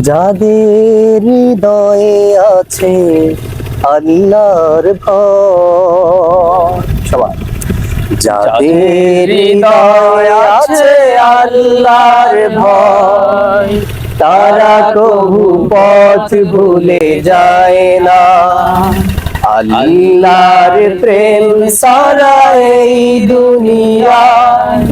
যাদের হৃদয়ে আছে আল্লাহর ভয়। সবাই যাদের হৃদয় আছে আল্লাহর ভয় তারা কবু পথ ভুলে যায় না। আল্লাহর প্রেম সারা এই দুনিয়ায়।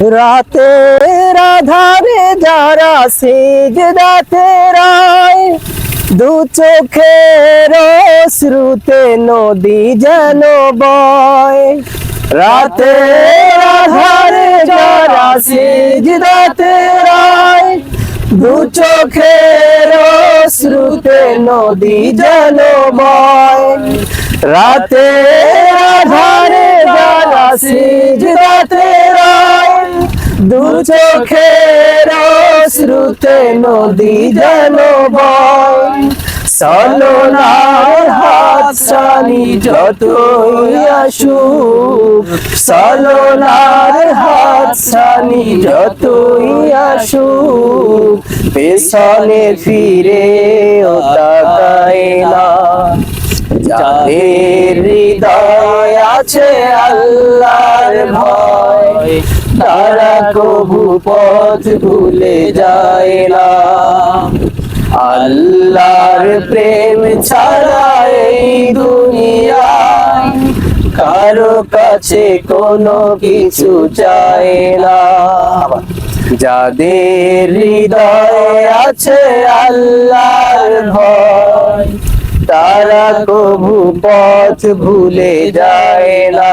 রাতের আধারে যারা সিজদাতে রায়, দু চোখের শ্রুতে নদী যেন বয়। রাতের আধারে যারা সিজদাতে রায়, দু চোখের শ্রুতে নদী যেন বয়। রাতে আধারে যারা সিজদাতে দু চোখের শ্রুতে নদী যেন সলোনার হাত সানি যতই আসুক। সলোনার হাত সানি যতই আসুক। পেছনে ফিরে ও না। যাদের হৃদয় আছে আল্লাহর ভয় তারা কবু পথ ভুলে যায় না। আল্লাহর প্রেম ছাড়া এই কারও কাছে কোনো কিছু চায় না। যাদের হৃদয়ে আছে আল্লাহর ভয়, তারা কবু পথ ভুলে যায় না।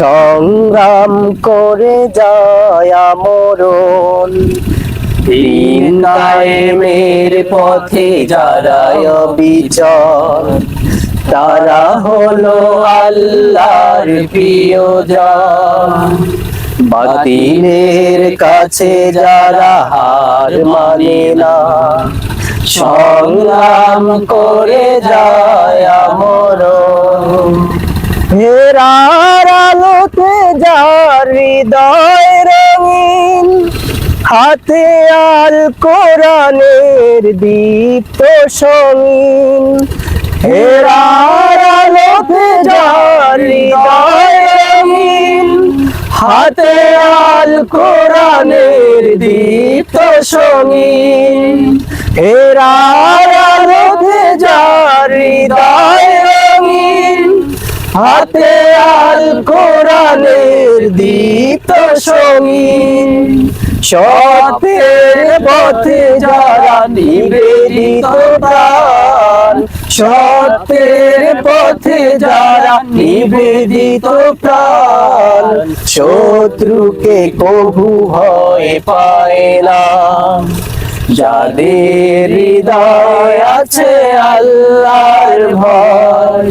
সংগ্রাম করে যায় মরণ দিন কায়েমের পথে যারা বিচর তারা হলো আল্লাহর প্রিয়জন। বাতিলের কাছে যারা হার মানে না, সংগ্রাম করে যায় আমর হেরার আলোতে যার হৃদয় রঙিন, হাতে আল কোরআনের দীপ্ত সঙ্গীন। হেরার আলোতে যার হৃদয় রঙিন, হাতে আল কোরআনের দীপ্ত সঙ্গীন। হেরার যার হৃদয় হাতে আল কোরআনের দীপ্ত সঙ্গীন সত্যের পথে যারা নিবেদিত প্রাণ সত্যের পথে যারা নিবেদিত প্রাণ, শত্রুকে কভু ভয় পায় না। যাদের হৃদয় আছে আল্লাহর ভয়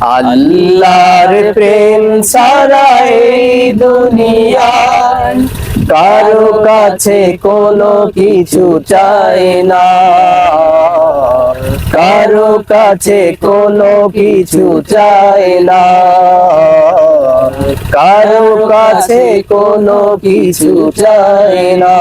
আল্লাহর প্রেম সারা এই কারও কাছে কোনো কিছু চায় না। কারও কাছে কোনো কিছু চায় না। কারও কাছে কোনো কিছু চায় না।